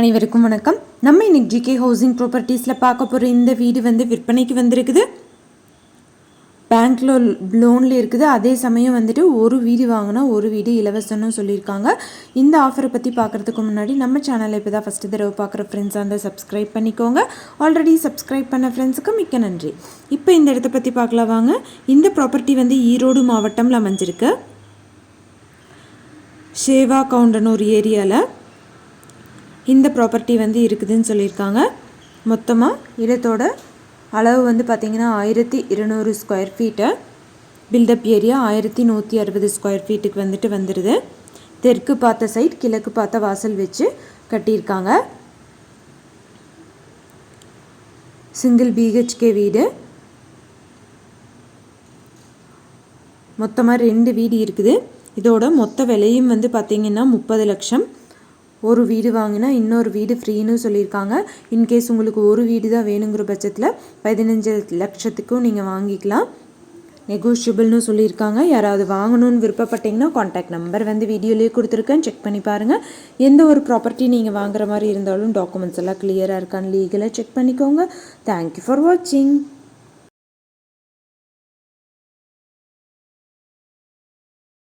அனைவருக்கும் வணக்கம். நம்ம இன்னைக்கு ஜிகே ஹவுசிங் ப்ராப்பர்ட்டிஸில் பார்க்க போகிற இந்த வீடு வந்து விற்பனைக்கு வந்திருக்குது. பேங்க்கில் லோனில் இருக்குது. அதே சமயம் வந்துட்டு ஒரு வீடு வாங்கினா ஒரு வீடு இலவசம்னு சொல்லியிருக்காங்க. இந்த ஆஃபரை பற்றி பார்க்குறதுக்கு முன்னாடி நம்ம சேனலை இப்போ தான் ஃபஸ்ட்டு தடவை பார்க்குற ஃப்ரெண்ட்ஸாக இருந்தால் சப்ஸ்கிரைப் பண்ணிக்கோங்க. ஆல்ரெடி சப்ஸ்கிரைப் பண்ண ஃப்ரெண்ட்ஸுக்கு மிக்க நன்றி. இப்போ இந்த இடத்த பற்றி பார்க்கலாம் வாங்க. இந்த ப்ராப்பர்ட்டி வந்து ஈரோடு மாவட்டம்ல அமைஞ்சிருக்கு. ஷேவா கவுண்டனூர் ஏரியாவில் இந்த ப்ராப்பர்ட்டி வந்து இருக்குதுன்னு சொல்லியிருக்காங்க. மொத்தமாக இடத்தோட அளவு வந்து பார்த்திங்கன்னா ஆயிரத்தி இருநூறு ஸ்கொயர் ஃபீட்டு பில்டப் ஏரியா ஆயிரத்தி நூற்றி அறுபது ஸ்கொயர் ஃபீட்டுக்கு வந்துட்டு வந்துடுது தெற்கு பார்த்த சைட் கிழக்கு பார்த்த வாசல் வச்சு கட்டியிருக்காங்க. சிங்கிள் பிஹெச்கே வீடு. மொத்தமாக ரெண்டு வீடு இருக்குது. இதோட மொத்த விலையும் வந்து பார்த்திங்கன்னா முப்பது லட்சம். ஒரு வீடு வாங்கினா இன்னொரு வீடு ஃப்ரீன்னு சொல்லியிருக்காங்க. இன்கேஸ் உங்களுக்கு ஒரு வீடு தான் வேணுங்கிற பட்சத்தில் பதினஞ்சு லட்சத்துக்கும் நீங்கள் வாங்கிக்கலாம். நெகோஷியபிள்னு சொல்லியிருக்காங்க. யாராவது வாங்கணும்னு விருப்பப்பட்டீங்கன்னா காண்டாக்ட் நம்பர் வந்து வீடியோலேயே கொடுத்துருக்கேன். செக் பண்ணி பாருங்கள் எந்த ஒரு ப்ராப்பர்ட்டி நீங்கள் வாங்குற மாதிரி இருந்தாலும் டாக்குமெண்ட்ஸ் எல்லாம் கிளியராக இருக்கான்னு லீகலாக செக் பண்ணிக்கோங்க. தேங்க்யூ ஃபார் வாட்சிங்